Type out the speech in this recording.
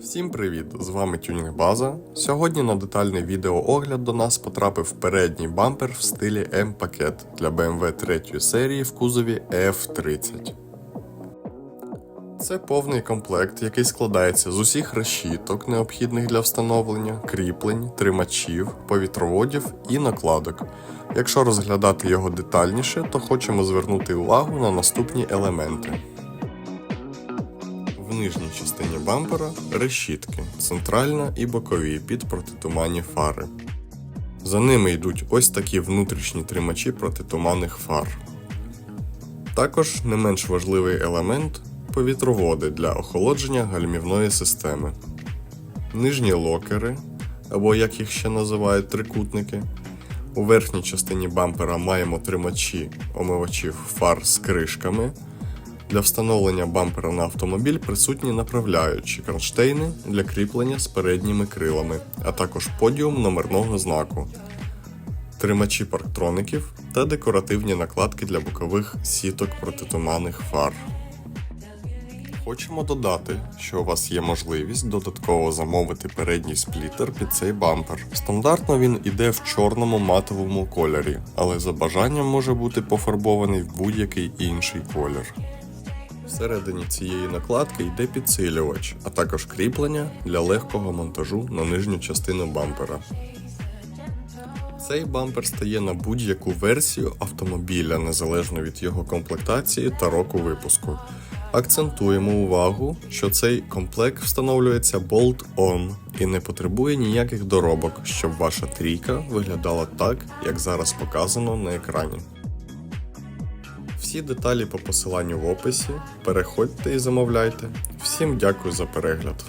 Всім привіт! З вами Тюнінг База. Сьогодні на детальний відеоогляд до нас потрапив передній бампер в стилі M-пакет для BMW 3 серії в кузові F30. Це повний комплект, який складається з усіх решіток, необхідних для встановлення, кріплень, тримачів, повітроводів і накладок. Якщо розглядати його детальніше, то хочемо звернути увагу на наступні елементи. Нижній частині бампера решітки, центральна і бокові під протитуманні фари. За ними йдуть ось такі внутрішні тримачі протитуманних фар. Також не менш важливий елемент повітроводи для охолодження гальмівної системи. Нижні локери, або як їх ще називають трикутники. У верхній частині бампера маємо тримачі омивачів фар з кришками. Для встановлення бампера на автомобіль присутні направляючі кронштейни для кріплення з передніми крилами, а також подіум номерного знаку, тримачі парктроників та декоративні накладки для бокових сіток протитуманних фар. Хочемо додати, що у вас є можливість додатково замовити передній сплітер під цей бампер. Стандартно він іде в чорному матовому кольорі, але за бажанням може бути пофарбований в будь-який інший колір. Всередині цієї накладки йде підсилювач, а також кріплення для легкого монтажу на нижню частину бампера. Цей бампер стає на будь-яку версію автомобіля незалежно від його комплектації та року випуску. Акцентуємо увагу, що цей комплект встановлюється bolt-on і не потребує ніяких доробок, щоб ваша трійка виглядала так, як зараз показано на екрані. Всі деталі по посиланню в описі. Переходьте і замовляйте. Всім дякую за перегляд.